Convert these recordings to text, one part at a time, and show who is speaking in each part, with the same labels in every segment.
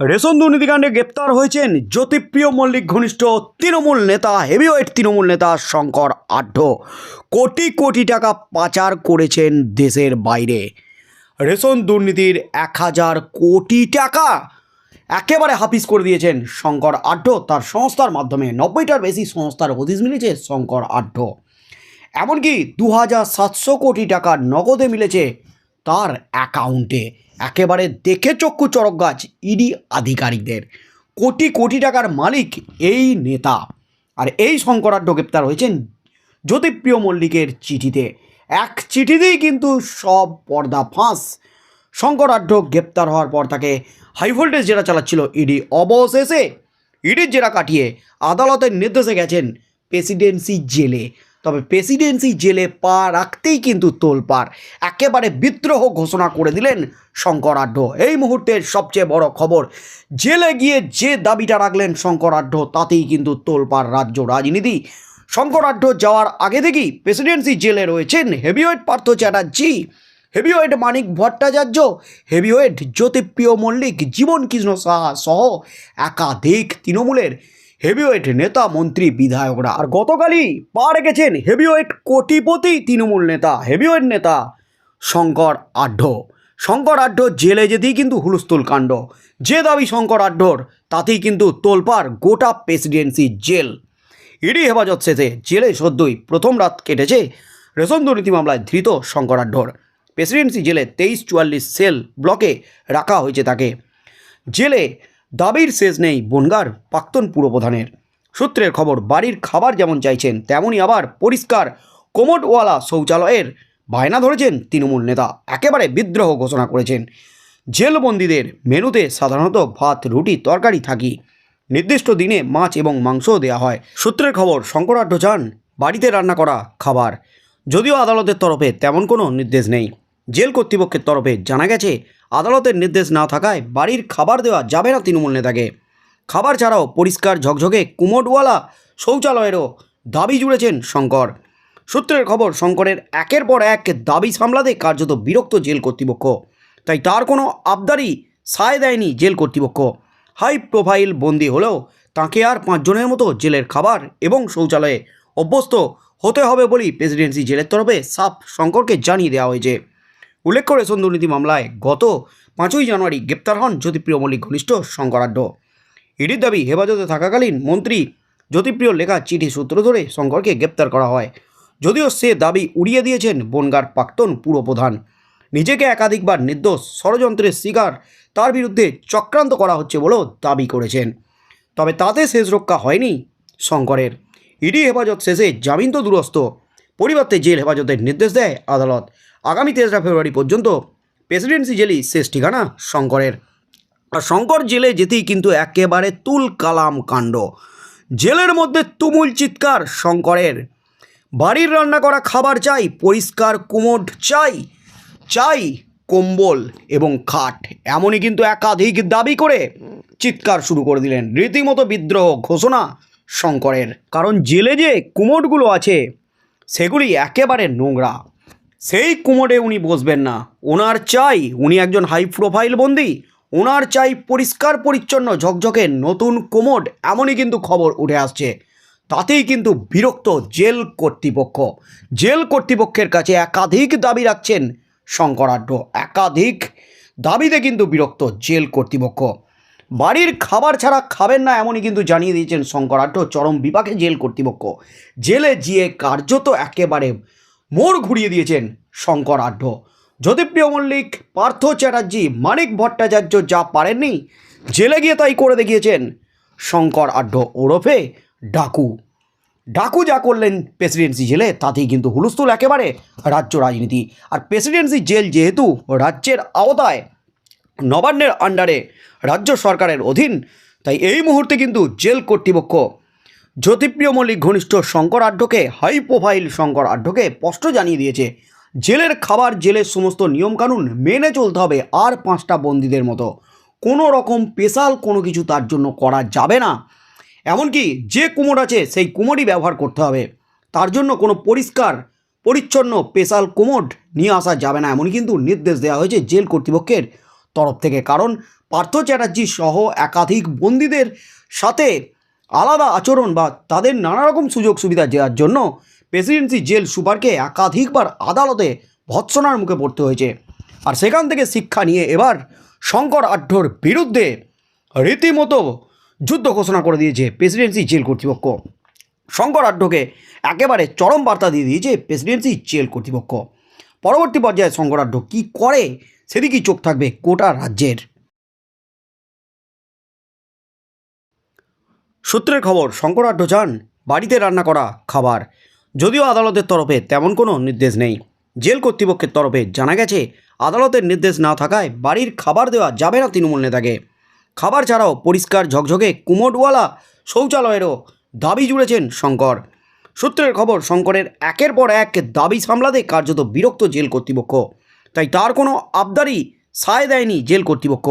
Speaker 1: Ration দুর্নীতিকাণ্ডে গ্রেপ্তার হয়েছেন জ্যোতিপ্রিয় মল্লিক, ঘনিষ্ঠ তৃণমূল নেতা, হেভিওয়েট তৃণমূল নেতা শঙ্কর আঢ্য। কোটি কোটি টাকা পাচার করেছেন দেশের বাইরে। রেশন দুর্নীতির এক হাজার কোটি টাকা একেবারে হাফিজ করে দিয়েছেন শঙ্কর আঢ্য। তার সংস্থার মাধ্যমে নব্বইটার বেশি সংস্থার হদিস মিলেছে শঙ্কর আঢ্য। এমনকি দু হাজার সাতশো কোটি টাকা নগদে মিলেছে তার অ্যাকাউন্টে। একেবারে দেখে চক্ষু চড়ক গাছ ইডি আধিকারিকদের। কোটি কোটি টাকার মালিক এই নেতা। আর এই শঙ্করাঢ্য গ্রেপ্তার হয়েছেন জ্যোতিপ্রিয় মল্লিকের চিঠিতে। এক চিঠিতেই কিন্তু সব পর্দা ফাঁস। শঙ্করাঢ্য গ্রেপ্তার হওয়ার পর তাকে হাই ভোল্টেজ জেরা চালাচ্ছিল ইডি। অবশেষে ইডির জেরা কাটিয়ে আদালতের নির্দেশে গেছেন প্রেসিডেন্সি জেলে। তবে প্রেসিডেন্সি জেলে পা রাখতেই কিন্তু তোলপাড়। একেবারে বিদ্রোহ ঘোষণা করে দিলেন শঙ্করাঢ্য। এই মুহূর্তের সবচেয়ে বড় খবর, জেলে গিয়ে যে দাবিটা রাখলেন শঙ্করাঢ্য, তাতেই কিন্তু তোলপাড় রাজ্য রাজনীতি। শঙ্করাঢ্য যাওয়ার আগে থেকেই প্রেসিডেন্সি জেলে রয়েছেন heavyweight Partha Chatterjee. Heavyweight Manik Bhattacharya, heavyweight Jyotipriya Mallick, Jiban Krishna Saha সহ একাধিক তৃণমূলের হেভিওয়েট নেতা মন্ত্রী বিধায়করা। আর গতকালই পা রেখেছেন হেভিওয়েট কোটিপতি তৃণমূল নেতা, হেভিওয়েট নেতা শঙ্কর আঢ্য শঙ্কর আঢ্য জেলে যেতেই কিন্তু হুলস্থুল কাণ্ড। যে দাবি শঙ্কর আঢ্যর তাতেই কিন্তু তোলপাড় গোটা প্রেসিডেন্সি জেল। ইডি হেফাজত শেষে জেলে সদ্যই প্রথম রাত কেটেছে রেশন দুর্নীতি মামলায় ধৃত শঙ্করাঢ্যর প্রেসিডেন্সি জেলে তেইশ চুয়াল্লিশ সেল ব্লকে রাখা হয়েছে তাকে। জেলে দাবির শেষ নেই বনগার প্রাক্তন পুরপ্রধানের। সূত্রের খবর, বাড়ির খাবার যেমন চাইছেন, তেমনই আবার পরিষ্কার কোমোডওয়ালা শৌচালয়ের বায়না ধরেছেন তৃণমূল নেতা। একেবারে বিদ্রোহ ঘোষণা করেছেন। জেলবন্দীদের মেনুতে সাধারণত ভাত, রুটি, তরকারি থাকি নির্দিষ্ট দিনে মাছ এবং মাংসও দেওয়া হয়। সূত্রের খবর শঙ্করাঢ্য চান বাড়িতে রান্না করা খাবার। যদিও আদালতের তরফে তেমন কোনো নির্দেশ নেই। জেল কর্তৃপক্ষের তরফে জানা গেছে আদালতের নির্দেশ না থাকায় বাড়ির খাবার দেওয়া যাবে না তৃণমূল নেতাকে। খাবার ছাড়াও পরিষ্কার ঝকঝকে কুমোটওয়ালা শৌচালয়েরও দাবি জুড়েছেন শঙ্কর। সূত্রের খবর, শঙ্করের একের পর এক দাবি সামলাতে কার্যত বিরক্ত জেল কর্তৃপক্ষ। তাই তার কোনো আবদারি সায় দেয়নি জেল কর্তৃপক্ষ। হাই প্রোফাইল বন্দি হলেও তাকে আর পাঁচজনের মতো জেলের খাবার এবং শৌচালয়ে অভ্যস্ত হতে হবে বলেই প্রেসিডেন্সি জেলের তরফে সাফ শঙ্করকে জানিয়ে দেওয়া হয়েছে। উল্লেখ্য রেশন দুর্নীতি মামলায় গত পাঁচই জানুয়ারি গ্রেপ্তার হন জ্যোতিপ্রিয় মল্লিক ঘনিষ্ঠ শঙ্করাঢ্য ইডির দাবি, হেফাজতে থাকাকালীন মন্ত্রী জ্যোতিপ্রিয় লেখা চিঠি সূত্র ধরে শঙ্করকে গ্রেপ্তার করা হয়। যদিও সে দাবি উড়িয়ে দিয়েছেন বনগার প্রাক্তন পুরপ্রধান। নিজেকে একাধিকবার নির্দোষ, ষড়যন্ত্রের শিকার, তার বিরুদ্ধে চক্রান্ত করা হচ্ছে বলেও দাবি করেছেন। তবে তাতে শেষ রক্ষা হয়নি শঙ্করের। ইডি হেফাজত শেষে জামিন তো দুরস্ত। পরিবর্তে জেল হেফাজতের নির্দেশ দেয় আদালত। আগামী তেসরা ফেব্রুয়ারি পর্যন্ত প্রেসিডেন্সি জেলই শেষ ঠিকানা শঙ্করের। আর শঙ্কর জেলে যেতেই কিন্তু একেবারে তুল কালাম কাণ্ড। জেলের মধ্যে তুমুল চিৎকার শঙ্করের। বাড়ির রান্না করা খাবার চাই, পরিষ্কার কুমোড চাই চাই কম্বল এবং খাট। এমনই কিন্তু একাধিক দাবি করে চিৎকার শুরু করে দিলেন। রীতিমতো বিদ্রোহ ঘোষণা শঙ্করের। কারণ জেলে যে কুমোটগুলো আছে, সেগুলি একেবারে নোংরা। সেই কুমোডে উনি বসবেন না। ওনার চাই উনি একজন হাই প্রোফাইল বন্দি। ওনার চাই পরিষ্কার পরিচ্ছন্ন ঝকঝকে নতুন কোমোড এমনই কিন্তু খবর উঠে আসছে। তাতেই কিন্তু বিরক্ত জেল কর্তৃপক্ষ। জেল কর্তৃপক্ষের কাছে একাধিক দাবি রাখছেন শঙ্করাঢ্য। একাধিক দাবিতে কিন্তু বিরক্ত জেল কর্তৃপক্ষ। বাড়ির খাবার ছাড়া খাবেন না এমনই কিন্তু জানিয়ে দিয়েছেন শঙ্করাঢ্য। চরম বিপাকে জেল কর্তৃপক্ষ। জেলে গিয়ে কার্যত একেবারে মোড় ঘুরিয়ে দিয়েছেন শঙ্কর আঢ্য জ্যোতিপ্রিয় মল্লিক, পার্থ চ্যাটার্জি, মানিক ভট্টাচার্য যা পারেননি, জেলে গিয়ে তাই করে দেখিয়েছেন শঙ্কর আঢ্য ওরফে ডাকু। ডাকু যা করলেন প্রেসিডেন্সি জেলে, তাতেই কিন্তু হুলস্থুল একেবারে রাজ্য রাজনীতি। আর প্রেসিডেন্সি জেল যেহেতু রাজ্যের আওতায়, নবান্নের আন্ডারে রাজ্য সরকারের অধীন, তাই এই মুহূর্তে কিন্তু জেল কর্তৃপক্ষ জ্যোতিপ্রিয় মল্লিক ঘনিষ্ঠ শঙ্কর আঢ্যকে হাই প্রোফাইল শঙ্কর আঢ্যকে স্পষ্ট জানিয়ে দিয়েছে, জেলের খাবার, জেলের সমস্ত নিয়মকানুন মেনে চলতে হবে আর পাঁচটা বন্দীদের মতো। কোনো রকম স্পেশাল কোনো কিছু তার জন্য করা যাবে না। এমনকি যে কুমোর আছে, সেই কুমোরই ব্যবহার করতে হবে। তার জন্য কোনো পরিষ্কার, পরিচ্ছন্ন স্পেশাল কুমোড নিয়ে আসা যাবে না। এমনই কিন্তু নির্দেশ দেওয়া হয়েছে জেল কর্তৃপক্ষের তরফ থেকে। কারণ পার্থ চ্যাটার্জি সহ একাধিক বন্দীদের সাথে আলাদা আচরণ বা তাদের নানা রকম সুযোগ সুবিধা দেওয়ার জন্য প্রেসিডেন্সি জেল সুপারকে একাধিকবার আদালতে ভৎসনার মুখে পড়তে হয়েছে। আর সেখান থেকে শিক্ষা নিয়ে এবার শঙ্কর আঢ্যর বিরুদ্ধে রীতিমতো যুদ্ধ ঘোষণা করে দিয়েছে প্রেসিডেন্সি জেল কর্তৃপক্ষ। শঙ্কর আঢ্যকে একেবারে চরম বার্তা দিয়ে দিয়েছে প্রেসিডেন্সি জেল কর্তৃপক্ষ। পরবর্তী পর্যায়ে শঙ্কর আঢ্য কী করে, সেদিকেই চোখ থাকবে গোটা রাজ্যের। সূত্রের খবর শঙ্করাঢ্য চান বাড়িতে রান্না করা খাবার। যদিও আদালতের তরফে তেমন কোনো নির্দেশ নেই। জেল কর্তৃপক্ষের তরফে জানা গেছে, আদালতের নির্দেশ না থাকায় বাড়ির খাবার দেওয়া যাবে না তৃণমূল নেতাকে। খাবার ছাড়াও পরিষ্কার ঝকঝকে কুমোটওয়ালা শৌচালয়েরও দাবি জুড়েছেন শঙ্কর। সূত্রের খবর, শঙ্করের একের পর এক দাবি সামলাতে কার্যত বিরক্ত জেল কর্তৃপক্ষ। তাই তার কোনো আবদারি সায় দেয়নি জেল কর্তৃপক্ষ।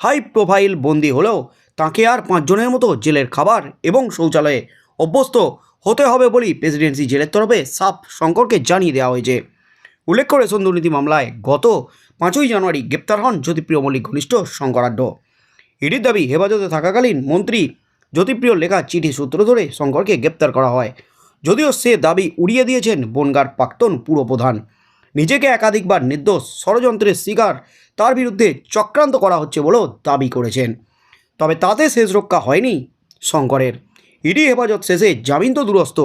Speaker 1: হাই প্রোফাইল বন্দি হলেও তাকে আর পাঁচজনের মতো জেলের খাবার এবং শৌচালয়ে অভ্যস্ত হতে হবে বলেই প্রেসিডেন্সি জেলের তরফে সাফ শঙ্করকে জানিয়ে দেওয়া হয়েছে। উল্লেখ্য রেশন দুর্নীতি মামলায় গত পাঁচই জানুয়ারি গ্রেপ্তার হন জ্যোতিপ্রিয় মল্লিক ঘনিষ্ঠ শঙ্করাঢ্য ইডির দাবি, হেফাজতে থাকাকালীন মন্ত্রী জ্যোতিপ্রিয় লেখা চিঠি সূত্র ধরে শঙ্করকে গ্রেপ্তার করা হয়। যদিও সে দাবি উড়িয়ে দিয়েছেন বনগার প্রাক্তন পুরপ্রধান। নিজেকে একাধিকবার নির্দোষ, ষড়যন্ত্রের শিকার, তার বিরুদ্ধে চক্রান্ত করা হচ্ছে বলেও দাবি করেছেন। তবে তাতে শেষ রক্ষা হয়নি শঙ্করের। ইডি হেফাজত শেষে জামিন তো দুরস্ত।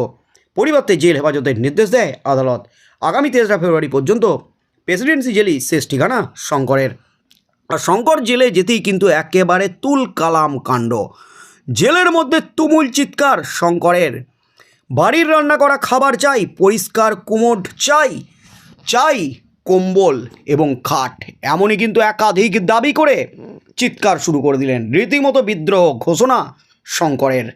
Speaker 1: পরিবর্তে জেল হেফাজতের নির্দেশ দেয় আদালত। আগামী তেসরা ফেব্রুয়ারি পর্যন্ত প্রেসিডেন্সি জেলই শেষ ঠিকানা শঙ্করের। আর শঙ্কর জেলে যেতেই কিন্তু একেবারে তুল কালাম কাণ্ড। জেলের মধ্যে তুমুল চিৎকার শঙ্করের। বাড়ির রান্না করা খাবার চাই, পরিষ্কার কুমোট চাই চাই কম্বল এবং খাট এমনই কিন্তু একাধিক দাবি করে চিৎকার শুরু করে দিলেন। রীতিমতো বিদ্রোহ ঘোষণা শঙ্করের।